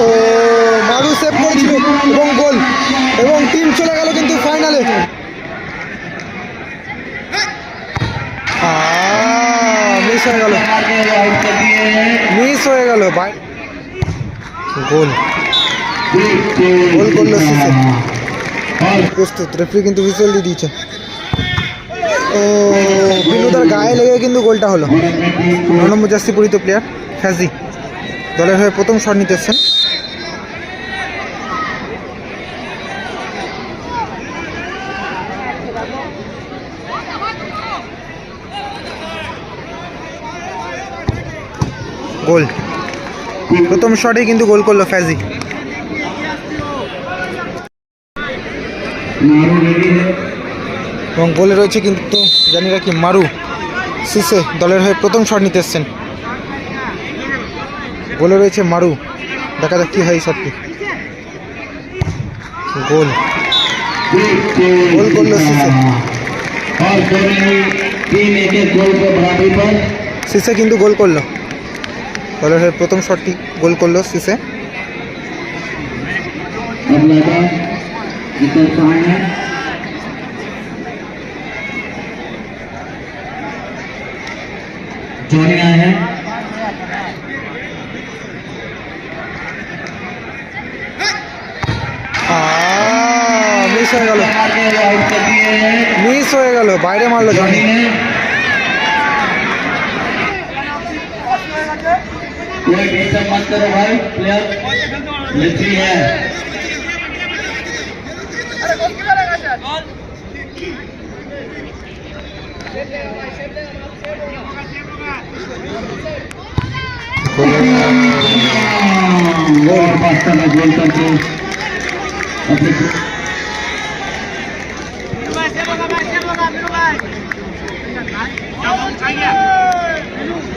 ও, মারু এবং গোল। এবং টিম চলে গেল কিন্তু ফাইনালে মিস হয়ে গেল। মিস হয়ে গেল বাই গোল। গোল করল প্রস্তুত রেফারি কিন্তু হুইসেল দিয়ে দিয়েছে। বিনুদার গায়ে লেগে কিন্তু গোলটা হলো। ন নম্বর জার্সি পরিত প্লেয়ার ফ্যাজি, দলের হয়ে প্রথম শট নিতে এসছেন গোল। প্রথম শটেই কিন্তু গোল করল ফ্যাজি। এবং গোলে রয়েছে কিন্তু জানি রাখি মারু সিসে দলের হয়ে প্রথম শট নিতে এসছেন গোলে রয়েছে মারু দেখা যাক কি হয় এই শটটি গোল गोल कर लो सीसे। और दोनों टीम एक एक गोल को बराबरी पर সিসে কিন্তু গোল করলো দলের হয়ে প্রথম শটটি গোল করলো সিসে अब लगा इधर सामने जोनी आए हैं মিস হয়ে গেল आगे आउट कर दिए हैं মিস হয়ে গেল বাইরে মারলো জনি जोनी ने कोई डिस्टर्ब मत करो भाई प्लेयर मिलिट्री है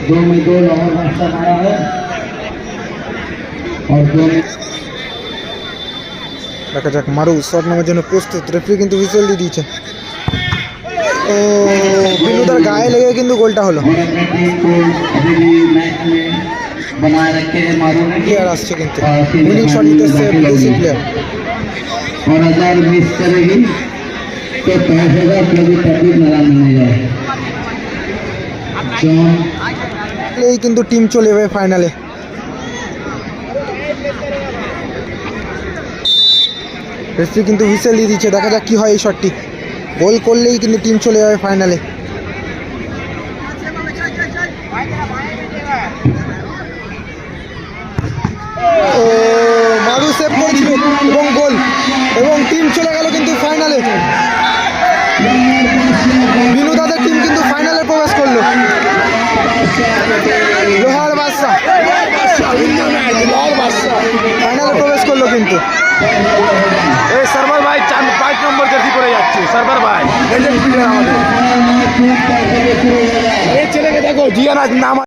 दो में दो लाहौर पास्ता मारा है और दो में দেখা যাক মারু শট নেওয়ার জন্য প্রস্তুত রেফারি কিন্তু হুইসেল দিয়ে দিয়েছে ও বিনুদার গায়ে লেগে কিন্তু গোলটা হলো और अपने टीम को अभी भी मैच में बनाए रखे हैं मारू ने প্লেয়ার আসছে কিন্তু উইনিং শট নিতে এসছে বিদেশি প্লেয়ার और अगर मिस करेगी तो पाँच हजार कभी पब्लिक नाराज नहीं जाए जॉन এই কিন্তু টিম চলে যাবে ফাইনালে রেফারি কিন্তু হুইসেল দিয়ে দিচ্ছে দেখা যাক কি হয় এই শটটি গোল করলেই কিন্তু টিম চলে যাবে ফাইনালে মারু সেভ করেছিল এবং গোল, এবং টিম চলে গেল কিন্তু ফাইনালে বিনু দাদের টিম কিন্তু ফাইনালে প্রবেশ করল। লোহার বাদশা। ফাইনালে প্রবেশ করল কিন্তু। এই সার্ভার ভাই আমাদের। এই ছেলেকে দেখো জিয়ান নাম